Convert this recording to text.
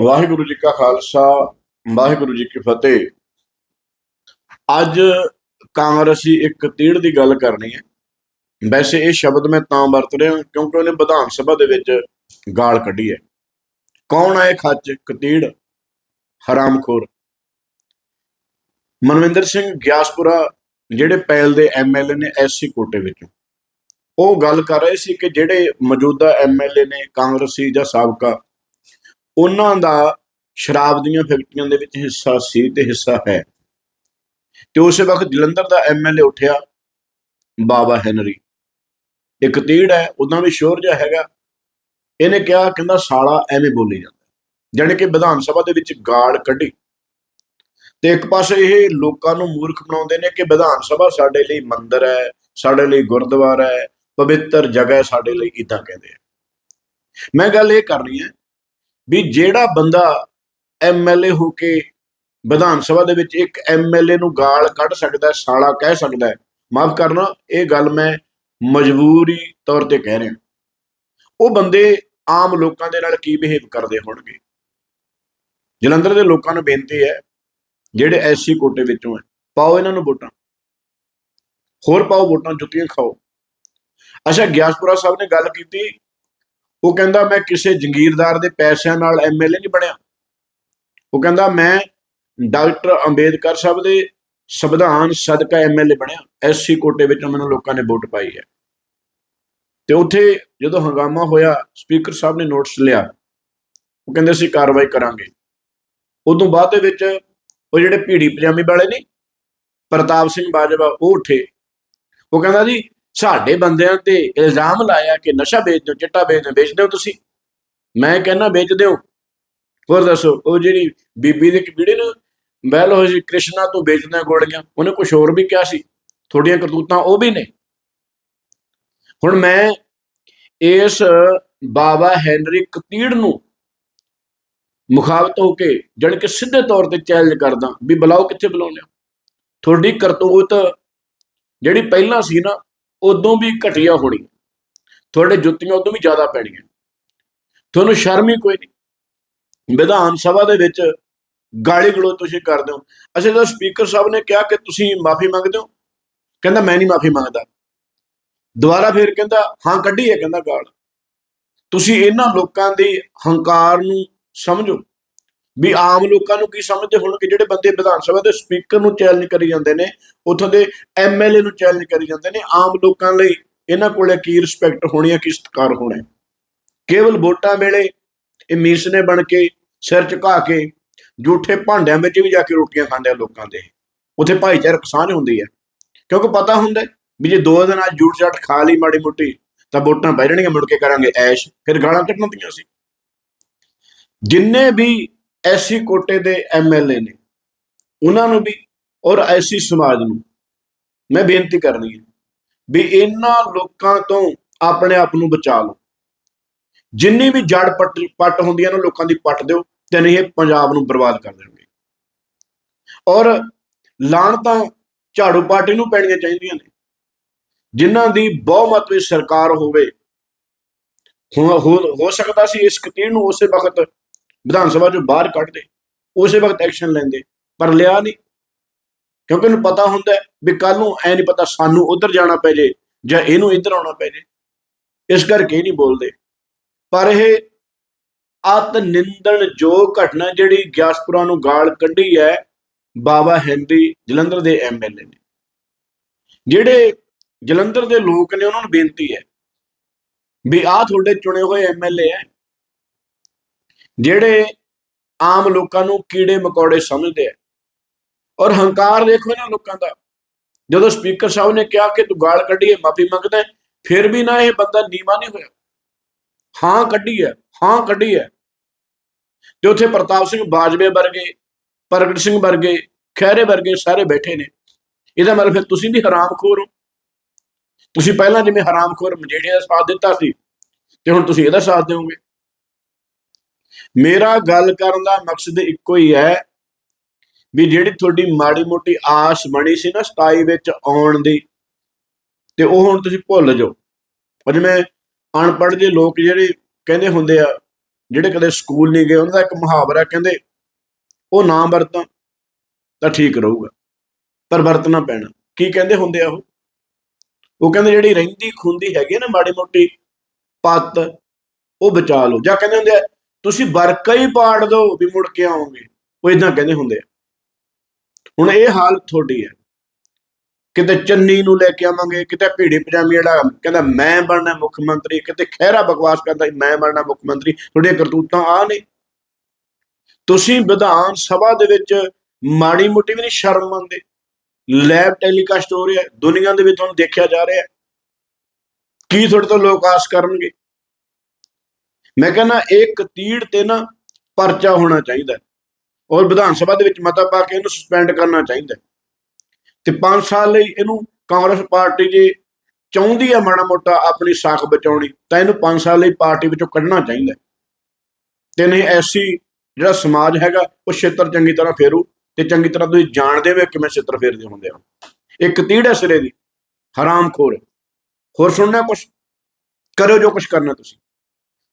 ਵਾਹਿਗੁਰੂ ਜੀ ਕਾ ਖਾਲਸਾ, ਵਾਹਿਗੁਰੂ ਜੀ ਕੀ ਫਤਿਹ। ਅੱਜ ਕਾਂਗਰਸੀ ਇੱਕ ਤੀੜ ਦੀ ਗੱਲ ਕਰਨੀ ਹੈ। ਵੈਸੇ ਇਹ ਸ਼ਬਦ ਮੈਂ ਤਾਂ ਵਰਤ ਰਿਹਾ ਕਿਉਂਕਿ ਉਹਨੇ ਵਿਧਾਨ ਸਭਾ ਦੇ ਵਿੱਚ ਗਾਲ ਕੱਢੀ ਹੈ। ਕੌਣ ਹੈ ਇਹ ਖੱਚ, ਕਤੀੜ, ਹਰਾਮਖੋਰ? ਮਨਵਿੰਦਰ ਸਿੰਘ ਗਿਆਸਪੁਰਾ, ਜਿਹੜੇ ਪੈਲ ਦੇ ਐਮਐਲਏ ਨੇ ਐਸਸੀ ਕੋਟੇ ਵਿੱਚੋਂ, ਉਹ ਗੱਲ ਕਰ ਰਹੇ ਸੀ ਕਿ ਜਿਹੜੇ ਮੌਜੂਦਾ ਐਮਐਲਏ ਨੇ ਕਾਂਗਰਸੀ ਜਾਂ ਸਾਬਕਾ ਉਹਨਾਂ ਦਾ ਸ਼ਰਾਬ ਦੀਆਂ ਫੈਕਟਰੀਆਂ ਦੇ ਵਿੱਚ ਹਿੱਸਾ ਸੀ ਤੇ ਹਿੱਸਾ ਹੈ। ਤੇ ਉਸੇ ਵਕਤ ਜਲੰਧਰ ਦਾ ਐਮਐਲਏ ਉੱਠਿਆ, ਬਾਬਾ ਹੈਨਰੀ। ਇੱਕ ਤੀੜ ਹੈ ਉਹਨਾਂ ਵੀ ਸ਼ੋਰ ਜਿਹਾ ਹੈਗਾ। ਇਹਨੇ ਕਿਹਾ, ਕਹਿੰਦਾ, ਸਾਲਾ ਐਵੇਂ ਬੋਲੀ ਜਾਂਦਾ। ਜਾਣੀ ਕਿ ਵਿਧਾਨ ਸਭਾ ਦੇ ਵਿੱਚ ਗਾੜ ਕੱਢੀ। ਤੇ ਇੱਕ ਪਾਸੇ ਇਹ ਲੋਕਾਂ ਨੂੰ ਮੂਰਖ ਬਣਾਉਂਦੇ ਨੇ ਕਿ ਵਿਧਾਨ ਸਭਾ ਸਾਡੇ ਲਈ ਮੰਦਿਰ ਹੈ, ਸਾਡੇ ਲਈ ਗੁਰਦੁਆਰਾ ਹੈ, ਪਵਿੱਤਰ ਜਗ੍ਹਾ ਹੈ, ਸਾਡੇ ਲਈ ਇਦਾਂ ਕਹਿੰਦੇ ਆ। ਮੈਂ ਗੱਲ ਇਹ ਕਰਨੀ ਹੈ ਵੀ ਜਿਹੜਾ ਬੰਦਾ ਐਮਐਲਏ ਹੋ ਕੇ ਵਿਧਾਨ ਸਭਾ ਦੇ ਵਿੱਚ ਇੱਕ ਐਮਐਲਏ ਨੂੰ ਗਾਲ ਕੱਢ ਸਕਦਾ ਸਾਲਾ ਕਹਿ ਸਕਦਾ ਮਾਫ ਕਰਨਾ, ਇਹ ਗੱਲ ਮੈਂ ਮਜਬੂਰੀ ਤੌਰ ਤੇ ਕਹਿ ਰਿਹਾ। ਉਹ ਬੰਦੇ ਆਮ ਲੋਕਾਂ ਦੇ ਨਾਲ ਕੀ ਬਿਹੇਵ ਕਰਦੇ ਹੋਣਗੇ? ਜਲੰਧਰ ਦੇ ਲੋਕਾਂ ਨੂੰ ਬੇਨਤੀ ਹੈ, ਜਿਹੜੇ ਐਸਸੀ ਕੋਟੇ ਵਿੱਚੋਂ ਹੈ, ਪਾਓ ਇਹਨਾਂ ਨੂੰ ਵੋਟਾਂ। ਹੋਰ ਪਾਓ ਵੋਟਾਂ, ਜੁੱਤੀਆਂ ਖਾਓ। ਅੱਛਾ, ਗਿਆਸਪੁਰਾ ਸਾਹਿਬ ਨੇ ਗੱਲ ਕੀਤੀ ਉਹ ਕਹਿੰਦਾ, ਮੈਂ ਕਿਸੇ ਜੰਗੀਰਦਾਰ ਦੇ ਪੈਸਿਆਂ ਨਾਲ ਐਮਐਲਏ ਨਹੀਂ ਬਣਿਆ। ਉਹ ਕਹਿੰਦਾ, ਮੈਂ ਡਾਕਟਰ ਅੰਬੇਦਕਰ ਸਾਹਿਬ ਦੇ ਸੰਵਿਧਾਨ ਸਦਕਾ ਐਮਐਲਏ ਬਣਿਆ। ਐਸਸੀ ਕੋਟੇ ਵਿੱਚੋਂ ਮੈਨੂੰ ਲੋਕਾਂ ਨੇ ਵੋਟ ਪਾਈ ਹੈ। ਤੇ ਉੱਥੇ ਜਦੋਂ ਹੰਗਾਮਾ ਹੋਇਆ, ਸਪੀਕਰ ਸਾਹਿਬ ਨੇ ਨੋਟਿਸ ਲਿਆ। ਉਹ ਕਹਿੰਦੇ, ਅਸੀਂ ਕਾਰਵਾਈ ਕਰਾਂਗੇ। ਉਦੋਂ ਬਾਅਦ ਦੇ ਵਿੱਚ ਉਹ ਜਿਹੜੇ ਭੀੜੀ ਪਜਾਮੀ ਵਾਲੇ ਨੇ, ਪ੍ਰਤਾਪ ਸਿੰਘ ਬਾਜਵਾ, ਉਹ ਉੱਠੇ। ਉਹ ਕਹਿੰਦਾ ਜੀ ਸਾਡੇ ਬੰਦਿਆਂ ਤੇ ਇਲਜ਼ਾਮ ਲਾਇਆ ਕਿ ਨਸ਼ਾ ਵੇਚਦੇ ਹੋ ਚਿੱਟਾ ਵੇਚਦੇ ਹੋ ਵੇਚਦੇ ਹੋ ਤੁਸੀਂ? ਮੈਂ ਕਹਿੰਦਾ ਵੇਚਦੇ ਹੋ। ਹੋਰ ਦੱਸੋ, ਉਹ ਜਿਹੜੀ ਬੀਬੀ ਦੇ ਵੀਡੀਓ ਨਾ ਬੈਲ ਹੋਈ ਜੀ ਕ੍ਰਿਸ਼ਨਾ ਤੋਂ ਵੇਚਦਾ ਗੋਲੀਆਂ, ਉਹਨੇ ਕੁਝ ਹੋਰ ਵੀ ਕਿਹਾ ਸੀ ਥੋੜੀਆਂ ਕਰਤੂਤਾਂ ਉਹ ਵੀ ਨੇ। ਹੁਣ ਮੈਂ ਇਸ ਬਾਬਾ ਹੈਨਰੀ ਕਤੀੜ ਨੂੰ ਮੁਖਾਬਤ ਹੋ ਕੇ ਜਣ ਕਿ ਸਿੱਧੇ ਤੌਰ ਤੇ ਚੈਲੰਜ ਕਰਦਾ ਵੀ ਬੁਲਾਓ, ਕਿੱਥੇ ਬੁਲਾਉਂਦੇ ਹੋ? ਤੁਹਾਡੀ ਕਰਤੂਤ ਜਿਹੜੀ ਪਹਿਲਾਂ ਸੀ ਨਾ ਉਦੋਂ ਵੀ ਘਟੀਆ ਹੋਣੀ ਤੁਹਾਡੇ ਜੁੱਤੀਆਂ ਉਦੋਂ ਵੀ ਜ਼ਿਆਦਾ ਪੈਣੀਆਂ। ਤੁਹਾਨੂੰ ਸ਼ਰਮ ਹੀ ਕੋਈ ਨਹੀਂ। ਵਿਧਾਨ ਸਭਾ ਦੇ ਵਿੱਚ ਗਾਲੀ ਗਲੋ ਤੁਸੀਂ ਕਰਦੇ ਹੋ। ਅਸੀਂ ਤਾਂ ਸਪੀਕਰ ਸਾਹਿਬ ਨੇ ਕਿਹਾ ਕਿ ਤੁਸੀਂ ਮਾਫੀ ਮੰਗਦੇ ਹੋ, ਕਹਿੰਦਾ ਮੈਂ ਨਹੀਂ ਮਾਫੀ ਮੰਗਦਾ। ਦੁਬਾਰਾ ਫਿਰ ਕਹਿੰਦਾ, ਹਾਂ, ਕੱਢੀ ਹੈ, ਕਹਿੰਦਾ ਗਾਲ। ਤੁਸੀਂ ਇਹਨਾਂ ਲੋਕਾਂ ਦੇ ਹੰਕਾਰ ਨੂੰ ਸਮਝੋ। ਵੀ ਆਮ ਲੋਕਾਂ ਨੂੰ ਕੀ ਸਮਝਦੇ ਹੋਣਗੇ? ਜਿਹੜੇ ਬੰਦੇ ਵਿਧਾਨ ਸਭਾ ਦੇ ਸਪੀਕਰ ਨੂੰ ਚੈਲੰਜ ਕਰੀ ਜਾਂਦੇ ਨੇ, ਉੱਥੋਂ ਦੇ ਐਮਐਲਏ ਨੂੰ ਚੈਲੰਜ ਕਰੀ ਜਾਂਦੇ ਨੇ, ਆਮ ਲੋਕਾਂ ਲਈ ਇਹਨਾਂ ਕੋਲੇ ਕੀ ਰਿਸਪੈਕਟ ਹੋਣੀ ਹੈ, ਕੀ ਸਤਿਕਾਰ ਹੋਣਾ ਕੇਵਲ ਵੋਟਾਂ ਵੇਲੇ ਇਹ ਮੀਸਨੇ ਬਣ ਕੇ, ਸਿਰ ਝੁਕਾ ਕੇ ਝੂਠੇ ਭਾਂਡਿਆਂ ਵਿੱਚ ਵੀ ਜਾ ਕੇ ਰੋਟੀਆਂ ਖਾਂਦੇ ਆ ਲੋਕਾਂ ਦੇ। ਉੱਥੇ ਭਾਈਚਾਰਕ ਸਾਂਝ ਹੁੰਦੀ ਹੈ ਕਿਉਂਕਿ ਪਤਾ ਹੁੰਦਾ ਵੀ ਜੇ ਦੋ ਦਿਨ ਅੱਜ ਝੂਠ ਝਾਟ ਖਾ ਲਈ ਮਾੜੀ ਮੁੱਟੀ, ਤਾਂ ਵੋਟਾਂ ਪੈ ਜਾਣਗੀਆਂ, ਮੁੜ ਕੇ ਕਰਾਂਗੇ ਐਸ਼, ਫਿਰ ਗਾਲਾਂ ਕੱਢਣੀਆਂ ਸੀ। ਜਿੰਨੇ ਵੀ ਐਸੀ ਕੋਟੇ ਦੇ ਐਮਐਲਏ ਨੇ। ਉਹਨਾਂ ਨੂੰ ਵੀ ਔਰ ਐਸੀ ਸਮਾਜ ਨੂੰ ਮੈਂ ਬੇਨਤੀ ਕਰਨੀ ਹੈ ਵੀ ਇਹਨਾਂ ਲੋਕਾਂ ਤੋਂ ਆਪਣੇ ਆਪ ਨੂੰ ਬਚਾ ਲਓ। ਜਿੰਨੀ ਵੀ ਜੜ ਪੱਟ ਪੱਟ ਹੁੰਦੀਆਂ ਨੇ ਲੋਕਾਂ ਦੀ ਪੱਟ ਦਿਓ ਤੇ ਨਹੀਂ ਇਹ ਪੰਜਾਬ ਨੂੰ ਬਰਬਾਦ ਕਰ ਦੇਣਗੇ। ਔਰ ਲਾਣਤਾਂ ਝਾੜੂ ਪਾਰਟੀ ਨੂੰ ਪੈਣੀਆਂ ਚਾਹੀਦੀਆਂ ਨੇ। ਜਿਨ੍ਹਾਂ ਦੀ ਬਹੁਮਤ ਵਿੱਚ ਸਰਕਾਰ ਹੋਵੇ। ਹੋ ਸਕਦਾ ਸੀ ਇਸ ਕਤੀੜ ਨੂੰ ਉਸੇ ਵਕਤ ਵਿਧਾਨ ਸਭਾ ਚੋਂ ਬਾਹਰ ਕੱਢਦੇ ਉਸੇ ਵਕਤ ਐਕਸ਼ਨ ਲੈਂਦੇ, ਪਰ ਲਿਆ ਨਹੀਂ। ਕਿਉਂਕਿ ਉਹਨੂੰ ਪਤਾ ਹੁੰਦਾ ਵੀ ਕੱਲ ਨੂੰ ਐ ਨਹੀਂ ਪਤਾ ਸਾਨੂੰ ਉਧਰ ਜਾਣਾ ਪੈ ਜੇ ਜਾਂ ਇਹਨੂੰ ਇੱਧਰ ਆਉਣਾ ਪੈ ਜੇ। ਇਸ ਕਰਕੇ ਨਹੀਂ ਬੋਲਦੇ। ਪਰ ਇਹ ਅਤ ਨਿੰਦਣ ਜੋ ਘਟਨਾ ਜਿਹੜੀ ਗਿਆਸਪੁਰਾ ਨੂੰ ਗਾਲ ਕੱਢੀ ਹੈ, ਬਾਬਾ ਹੈਨਰੀ ਜਲੰਧਰ ਦੇ ਐਮਐਲਏ ਨੇ। ਜਿਹੜੇ ਜਲੰਧਰ ਦੇ ਲੋਕ ਨੇ, ਉਹਨਾਂ ਨੂੰ ਬੇਨਤੀ ਹੈ ਵੀ ਆਹ ਤੁਹਾਡੇ ਚੁਣੇ ਹੋਏ ਐਮਐਲਏ ਹੈ ਜਿਹੜੇ ਆਮ ਲੋਕਾਂ ਨੂੰ ਕੀੜੇ ਮਕੌੜੇ ਸਮਝਦੇ ਆ। ਔਰ ਹੰਕਾਰ ਦੇਖੋ ਇਹਨਾਂ ਲੋਕਾਂ ਦਾ। ਜਦੋਂ ਸਪੀਕਰ ਸਾਹਿਬ ਨੇ ਕਿਹਾ ਕਿ ਤੂੰ ਗਾਲ ਕੱਢੀਏ, ਮਾਫੀ ਮੰਗਦਾ ਫਿਰ ਵੀ ਨਾ ਇਹ ਬੰਦਾ ਨੀਵਾ ਨਹੀਂ ਹੋਇਆ। ਹਾਂ ਕੱਢੀ ਹੈ ਹਾਂ ਕੱਢੀ ਹੈ ਤੇ ਉੱਥੇ ਪ੍ਰਤਾਪ ਸਿੰਘ ਬਾਜਵੇ ਵਰਗੇ, ਪ੍ਰਗਟ ਸਿੰਘ ਵਰਗੇ, ਖਹਿਰੇ ਵਰਗੇ ਸਾਰੇ ਬੈਠੇ ਨੇ। ਇਹਦਾ ਮਤਲਬ ਫਿਰ ਤੁਸੀਂ ਵੀ ਹਰਾਮਖੋਰ ਹੋ। ਤੁਸੀਂ ਪਹਿਲਾਂ ਜਿਵੇਂ ਹਰਾਮਖੋਰ ਮਜੇੜੇ ਦਾ ਸਾਥ ਦਿੱਤਾ ਸੀ, ਤੇ ਹੁਣ ਤੁਸੀਂ ਇਹਦਾ ਸਾਥ ਦਿਓਗੇ। ਮੇਰਾ ਗੱਲ ਕਰਨ ਦਾ ਮਕਸਦ ਇੱਕੋ ਹੀ ਹੈ ਵੀ ਜਿਹੜੀ ਤੁਹਾਡੀ ਮਾੜੀ ਮੋਟੀ ਆਸ ਬਣੀ ਸੀ ਨਾ 27 ਵਿੱਚ ਆਉਣ ਦੀ, ਤੇ ਉਹ ਹੁਣ ਤੁਸੀਂ ਭੁੱਲ ਜਾਓ। ਉਹ ਜਿਵੇਂ ਅਨਪੜ੍ਹ ਦੇ ਲੋਕ ਜਿਹੜੇ ਕਹਿੰਦੇ ਹੁੰਦੇ ਆ, ਜਿਹੜੇ ਕਦੇ ਸਕੂਲ ਨਹੀਂ ਗਏ, ਉਹਨਾਂ ਦਾ ਇੱਕ ਮੁਹਾਵਰਾ ਕਹਿੰਦੇ, ਉਹ ਨਾ ਵਰਤਾਂ ਤਾਂ ਠੀਕ ਰਹੂਗਾ, ਪਰ ਵਰਤਣਾ ਪੈਣਾ। ਕੀ ਕਹਿੰਦੇ ਹੁੰਦੇ ਆ ਉਹ? ਉਹ ਕਹਿੰਦੇ ਜਿਹੜੀ ਰਹਿੰਦੀ ਖੁੰਦੀ ਹੈਗੀ ਨਾ ਮਾੜੀ ਮੋਟੀ, ਪੱਤ, ਉਹ ਬਚਾ ਲਓ। ਜਾਂ ਕਹਿੰਦੇ ਹੁੰਦੇ ਆ ਤੁਸੀਂ ਵਰਕਾ ਹੀ ਪਾੜ ਦਿਓ ਵੀ ਮੁੜ ਕੇ ਆਓਗੇ। ਉਹ ਇਦਾਂ ਕਹਿੰਦੇ ਹੁੰਦੇ ਆ। ਹੁਣ ਇਹ ਹਾਲਤ ਤੁਹਾਡੀ ਹੈ। ਕਿਤੇ ਚੰਨੀ ਨੂੰ ਲੈ ਕੇ ਆਵਾਂਗੇ ਕਿਤੇ ਭੀੜੀ ਪਜਾਮੀ ਜਿਹੜਾ ਕਹਿੰਦਾ ਮੈਂ ਬਣਨਾ ਮੁੱਖ ਮੰਤਰੀ। ਕਿਤੇ ਖਹਿਰਾ ਬਕਵਾਸ ਕਰਦਾ ਮੈਂ ਬਣਨਾ ਮੁੱਖ ਮੰਤਰੀ। ਤੁਹਾਡੀਆਂ ਕਰਤੂਤਾਂ ਆ ਨੇ। ਤੁਸੀਂ ਵਿਧਾਨ ਸਭਾ ਦੇ ਵਿੱਚ ਮਾੜੀ ਮੋਟੀ ਵੀ ਨਹੀਂ ਸ਼ਰਮ ਮੰਨਦੇ। ਲੈਬ ਟੈਲੀਕਾਸਟ ਹੋ ਰਿਹਾ ਹੈ, ਦੁਨੀਆ ਦੇ ਵਿੱਚ ਤੁਹਾਨੂੰ ਦੇਖਿਆ ਜਾ ਰਿਹਾ ਕੀ ਤੁਹਾਡੇ ਤੋਂ ਲੋਕ ਆਸ ਕਰਨਗੇ? ਮੈਂ ਕਹਿੰਦਾ ਇਹ ਕਤੀੜ ਤੇ ਨਾ ਪਰਚਾ ਹੋਣਾ ਚਾਹੀਦਾ ਔਰ ਵਿਧਾਨ ਸਭਾ ਦੇ ਵਿੱਚ ਮਤਾ ਪਾ ਕੇ ਇਹਨੂੰ ਸਸਪੈਂਡ ਕਰਨਾ ਚਾਹੀਦਾ ਤੇ 5 ਸਾਲ ਲਈ ਇਹਨੂੰ ਕਾਂਗਰਸ ਪਾਰਟੀ ਜੇ ਚਾਹੁੰਦੀ ਆ ਮਾੜਾ ਮੋਟਾ ਆਪਣੀ ਸਾਖ ਬਚਾਉਣੀ, ਤਾਂ ਇਹਨੂੰ 5 ਸਾਲ ਲਈ ਪਾਰਟੀ ਵਿੱਚੋਂ ਕੱਢਣਾ ਚਾਹੀਦਾ ਤੇ ਨਹੀਂ, ਐਸੀ ਜਿਹੜਾ ਸਮਾਜ ਹੈਗਾ, ਉਹ ਛੇਤਰ ਚੰਗੀ ਤਰ੍ਹਾਂ ਫੇਰੂ ਤੇ ਚੰਗੀ ਤਰ੍ਹਾਂ ਤੁਸੀਂ ਜਾਣਦੇ ਹੋ ਕਿਵੇਂ ਛੇਤਰ ਫੇਰਦੇ ਹੁੰਦੇ ਆ। ਇੱਕ ਤੀੜ ਹੈ ਸਿਰੇ ਦੀ, ਹਰਾਮਖੋਰ। ਹੋਰ ਸੁਣਨਾ ਕੁਛ? ਕਰੋ ਜੋ ਕੁਛ ਕਰਨਾ ਤੁਸੀਂ।